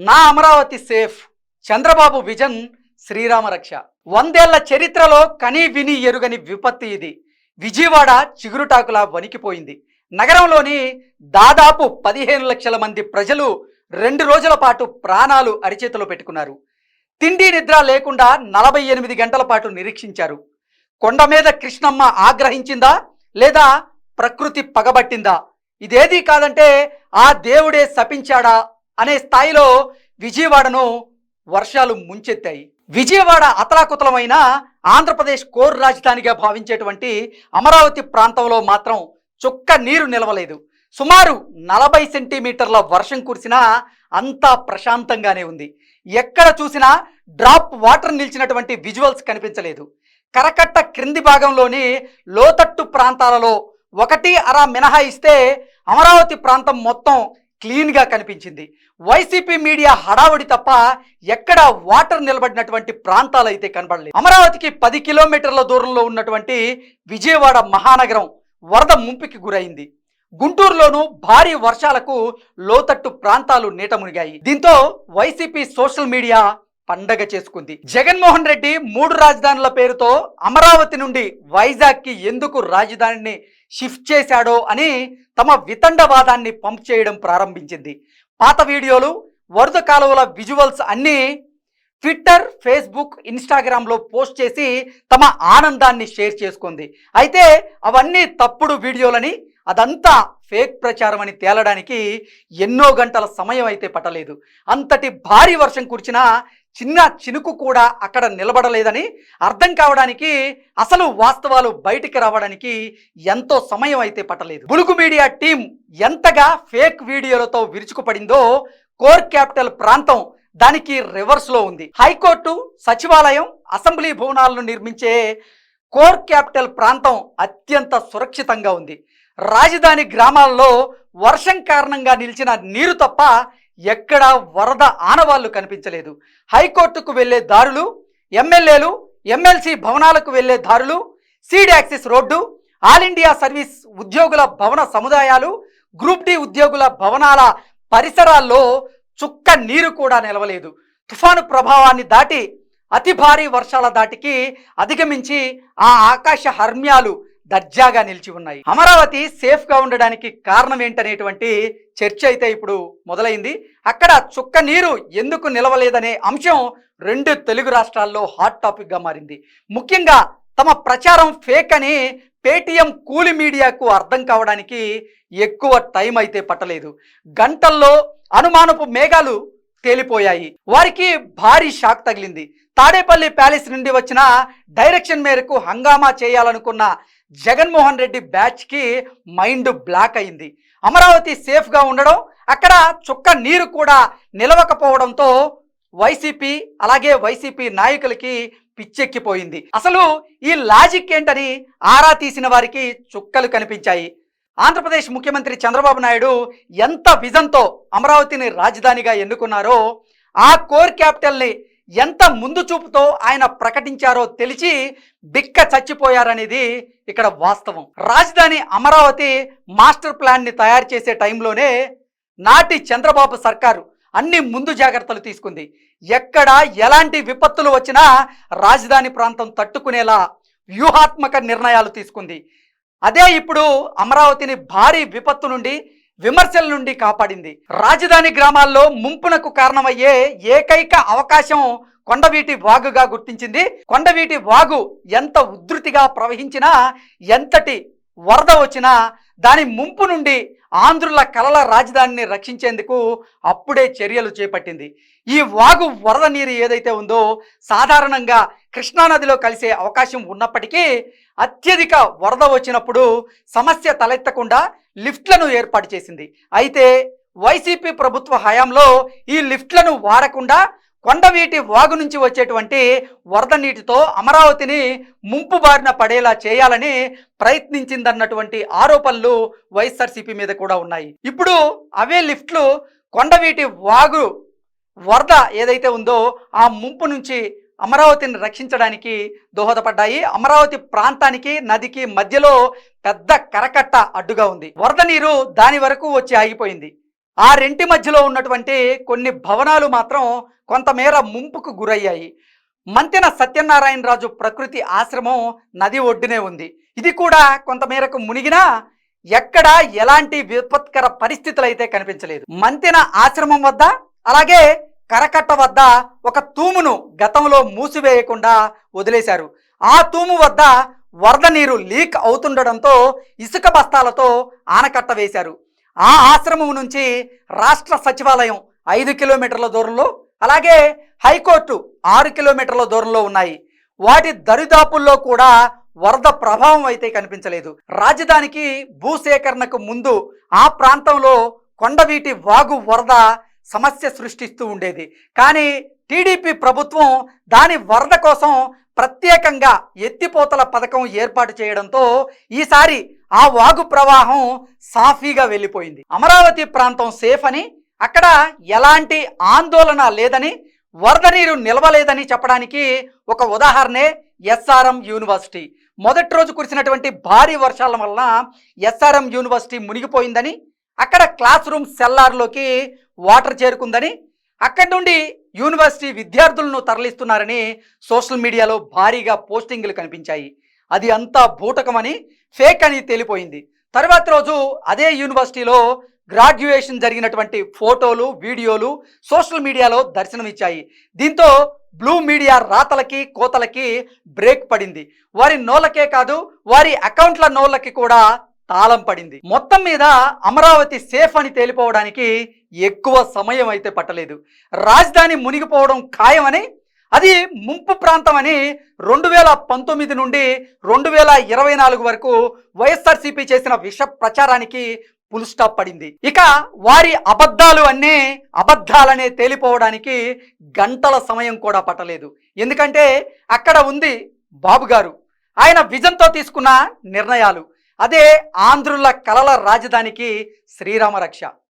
నా Amaravati safe. Chandrababu vision Srirama రక్ష. వందేళ్ళ చరిత్రలో కనీ విని ఎరుగని విపత్తి ఇది. విజయవాడ చిగురుటాకులా వణికిపోయింది. నగరంలోని దాదాపు పదిహేను లక్షల మంది ప్రజలు రెండు రోజుల పాటు ప్రాణాలు అరిచేతిలో పెట్టుకున్నారు. తిండి నిద్ర లేకుండా నలభై ఎనిమిది గంటల పాటు నిరీక్షించారు. కొండ మీద కృష్ణమ్మ ఆగ్రహించిందా లేదా ప్రకృతి పగబట్టిందా? ఇదేదీ కాదంటే ఆ దేవుడే శపించాడా అనే స్థాయిలో విజయవాడను వర్షాలు ముంచెత్తాయి. విజయవాడ అతలాకుతలమైన ఆంధ్రప్రదేశ్ కోర్ రాజధానిగా భావించేటువంటి అమరావతి ప్రాంతంలో మాత్రం చుక్క నీరు నిలవలేదు. సుమారు నలభై సెంటీమీటర్ల వర్షం కురిసినా అంతా ప్రశాంతంగానే ఉంది. ఎక్కడ చూసినా డ్రాప్ వాటర్ నిలిచినటువంటి విజువల్స్ కనిపించలేదు. కరకట్ట క్రింది భాగంలోని లోతట్టు ప్రాంతాలలో ఒకటి అర మినహాయిస్తే అమరావతి ప్రాంతం మొత్తం క్లీన్గా కనిపించింది. వైసీపీ మీడియా హడావుడి తప్ప ఎక్కడ వాటర్ నిలబడినటువంటి ప్రాంతాలు అయితే కనబడలేదు. అమరావతికి పది కిలోమీటర్ల దూరంలో ఉన్నటువంటి విజయవాడ మహానగరం వరద ముంపుకి గురైంది. గుంటూరులోనూ భారీ వర్షాలకు లోతట్టు ప్రాంతాలు నీట మునిగాయి. దీంతో వైసీపీ సోషల్ మీడియా పండగ చేసుకుంది. జగన్మోహన్ రెడ్డి మూడు రాజధానుల పేరుతో అమరావతి నుండి వైజాగ్కి ఎందుకు రాజధానిని షిఫ్ట్ చేశాడో అని తమ వితండవాదాన్ని పంప్ చేయడం ప్రారంభించింది. పాత వీడియోలు వరద కాలువల విజువల్స్ అన్నీ ట్విట్టర్ ఫేస్బుక్ ఇన్స్టాగ్రామ్లో పోస్ట్ చేసి తమ ఆనందాన్ని షేర్ చేసుకుంది. అయితే అవన్నీ తప్పుడు వీడియోలని అదంతా ఫేక్ ప్రచారం అని తేలడానికి ఎన్నో గంటల సమయం అయితే పట్టలేదు. అంతటి భారీ వర్షం కురిచినా చిన్న చినుకు కూడా అక్కడ నిలబడలేదని అర్థం కావడానికి అసలు వాస్తవాలు బయటికి రావడానికి ఎంతో సమయం అయితే పట్టలేదు. బులుగు మీడియా టీం ఎంతగా ఫేక్ వీడియోలతో విరుచుకుపడిందో కోర్ క్యాపిటల్ ప్రాంతం దానికి రివర్స్లో ఉంది. హైకోర్టు సచివాలయం అసెంబ్లీ భవనాలను నిర్మించే కోర్ క్యాపిటల్ ప్రాంతం అత్యంత సురక్షితంగా ఉంది. రాజధాని గ్రామాల్లో వర్షం కారణంగా నిలిచిన నీరు తప్ప ఎక్కడా వరద ఆనవాళ్ళు కనిపించలేదు. హైకోర్టుకు వెళ్ళే దారులు ఎమ్మెల్యేలు ఎమ్మెల్సీ భవనాలకు వెళ్ళే దారులు seed axis road all India service ఉద్యోగుల భవన సముదాయాలు గ్రూప్ డి ఉద్యోగుల భవనాల పరిసరాల్లో చుక్క నీరు కూడా నిలవలేదు. తుఫాను ప్రభావాన్ని దాటి అతి భారీ వర్షాల దాటికి అధిగమించి ఆ ఆకాశ హర్మ్యాలు దర్జాగా నిలిచి ఉన్నాయి. అమరావతి సేఫ్గా ఉండడానికి కారణం ఏంటనేటువంటి చర్చ అయితే ఇప్పుడు మొదలైంది. అక్కడ చుక్క నీరు ఎందుకు నిలవలేదనే అంశం రెండు తెలుగు రాష్ట్రాల్లో హాట్ టాపిక్గా మారింది. ముఖ్యంగా తమ ప్రచారం ఫేక్ అని పేటీఎం కూలి మీడియాకు అర్థం కావడానికి ఎక్కువ టైం అయితే పట్టలేదు. గంటల్లో అనుమానపు మేఘాలు తేలిపోయాయి. వారికి భారీ షాక్ తగిలింది. తాడేపల్లి ప్యాలెస్ నుండి వచ్చిన డైరెక్షన్ మేరకు హంగామా చేయాలనుకున్న జగన్మోహన్ రెడ్డి బ్యాచ్కి మైండ్ బ్లాక్ అయింది. అమరావతి సేఫ్గా ఉండడం అక్కడ చుక్క నీరు కూడా నిలవకపోవడంతో వైసీపీ అలాగే వైసీపీ నాయకులకి పిచ్చెక్కిపోయింది. అసలు ఈ లాజిక్ ఏంటని ఆరా తీసిన వారికి చుక్కలు కనిపించాయి. ఆంధ్రప్రదేశ్ ముఖ్యమంత్రి చంద్రబాబు నాయుడు ఎంత విజన్తో అమరావతిని రాజధానిగా ఎన్నుకున్నారో ఆ కోర్ క్యాపిటల్ని ఎంత ముందు చూపుతో ఆయన ప్రకటించారో తెలిసి బిక్క చచ్చిపోయారనేది ఇక్కడ వాస్తవం. రాజధాని అమరావతి మాస్టర్ ప్లాన్ని తయారు చేసే టైంలోనే నాటి చంద్రబాబు సర్కారు అన్ని ముందు జాగ్రత్తలు తీసుకుంది. ఎక్కడ ఎలాంటి విపత్తులు వచ్చినా రాజధాని ప్రాంతం తట్టుకునేలా వ్యూహాత్మక నిర్ణయాలు తీసుకుంది. అదే ఇప్పుడు అమరావతిని భారీ విపత్తు నుండి విమర్శల నుండి కాపాడింది. రాజధాని గ్రామాల్లో ముంపునకు కారణమయ్యే ఏకైక అవకాశం కొండవీటి వాగుగా గుర్తించింది. కొండవీటి వాగు ఎంత ఉధృతిగా ప్రవహించినా ఎంతటి వరద వచ్చినా దాని ముంపు నుండి ఆంధ్రుల కలల రాజధానిని రక్షించేందుకు అప్పుడే చర్యలు చేపట్టింది. ఈ వాగు వరద నీరు ఏదైతే ఉందో సాధారణంగా కృష్ణానదిలో కలిసే అవకాశం ఉన్నప్పటికీ అత్యధిక వరద వచ్చినప్పుడు సమస్య తలెత్తకుండా లిఫ్ట్లను ఏర్పాటు చేసింది. అయితే వైసీపీ ప్రభుత్వ హయాంలో ఈ లిఫ్ట్లను వాడకుండా కొండవీటి వాగు నుంచి వచ్చేటువంటి వరద నీటితో అమరావతిని ముంపు బారిన పడేలా చేయాలని ప్రయత్నించిందన్నటువంటి ఆరోపణలు వైఎస్ఆర్సీపీ మీద కూడా ఉన్నాయి. ఇప్పుడు అవే లిఫ్ట్లు కొండవీటి వాగు వరద ఏదైతే ఉందో ఆ ముంపు నుంచి అమరావతిని రక్షించడానికి దోహదపడ్డాయి. అమరావతి ప్రాంతానికి నదికి మధ్యలో పెద్ద కరకట్ట అడ్డుగా ఉంది. వరద నీరు దాని వరకు వచ్చి ఆగిపోయింది. ఆ రెంటి మధ్యలో ఉన్నటువంటి కొన్ని భవనాలు మాత్రం కొంతమేర ముంపుకు గురయ్యాయి. మంతెన సత్యనారాయణరాజు ప్రకృతి ఆశ్రమం నది ఒడ్డునే ఉంది. ఇది కూడా కొంతమేరకు మునిగినా ఎక్కడ ఎలాంటి విపత్కర పరిస్థితులు అయితే కనిపించలేదు. మంతెన ఆశ్రమం వద్ద అలాగే కరకట్ట వద్ద ఒక తూమును గతంలో మూసివేయకుండా వదిలేశారు. ఆ తూము వద్ద వరద నీరు లీక్ అవుతుండడంతో ఇసుక బస్తాలతో ఆనకట్ట వేశారు. ఆ ఆశ్రమం నుంచి రాష్ట్ర సచివాలయం ఐదు కిలోమీటర్ల దూరంలో అలాగే హైకోర్టు ఆరు కిలోమీటర్ల దూరంలో ఉన్నాయి. వాటి దరిదాపుల్లో కూడా వరద ప్రభావం అయితే కనిపించలేదు. రాజధానికి భూసేకరణకు ముందు ఆ ప్రాంతంలో కొండవీటి వాగు వరద సమస్య సృష్టిస్తూ ఉండేది. కానీ టీడీపీ ప్రభుత్వం దాని వరద కోసం ప్రత్యేకంగా ఎత్తిపోతల పథకం ఏర్పాటు చేయడంతో ఈసారి ఆ వాగు ప్రవాహం సాఫీగా వెళ్ళిపోయింది. అమరావతి ప్రాంతం సేఫ్ అని అక్కడ ఎలాంటి ఆందోళన లేదని వరద నీరు నిలవలేదని చెప్పడానికి ఒక ఉదాహరణే ఎస్ఆర్ఎం యూనివర్సిటీ. మొదటి రోజు కురిసినటువంటి భారీ వర్షాల వలన ఎస్ఆర్ఎం యూనివర్సిటీ మునిగిపోయిందని అక్కడ క్లాస్ రూమ్ సెల్లార్లోకి వాటర్ చేరుకుందని అక్కడి నుండి యూనివర్సిటీ విద్యార్థులను తరలిస్తున్నారని సోషల్ మీడియాలో భారీగా పోస్టింగ్లు కనిపించాయి. అది అంతా బూటకమని ఫేక్ అని తేలిపోయింది. తర్వాత రోజు అదే యూనివర్సిటీలో గ్రాడ్యుయేషన్ జరిగినటువంటి ఫోటోలు వీడియోలు సోషల్ మీడియాలో దర్శనమిచ్చాయి. దీంతో బ్లూ మీడియా రాతలకి కోతలకి బ్రేక్ పడింది. వారి నోళ్ళకే కాదు వారి అకౌంట్ల నోళ్ళకి కూడా తాళం పడింది. మొత్తం మీద అమరావతి సేఫ్ అని తేలిపోవడానికి ఎక్కువ సమయం అయితే పట్టలేదు. రాజధాని మునిగిపోవడం ఖాయమని అది ముంపు ప్రాంతం అని రెండు వేల పంతొమ్మిది నుండి రెండు వేల ఇరవై నాలుగు వరకు వైఎస్ఆర్సీపీ చేసిన విష ప్రచారానికి ఫుల్ స్టాప్ పడింది. ఇక వారి అబద్ధాలు అన్నీ అబద్ధాలనే తేలిపోవడానికి గంటల సమయం కూడా పట్టలేదు. ఎందుకంటే అక్కడ ఉంది బాబు గారు ఆయన విజన్తో తీసుకున్న నిర్ణయాలు. అదే ఆంధ్రుల కలల రాజధానికి శ్రీరామ రక్ష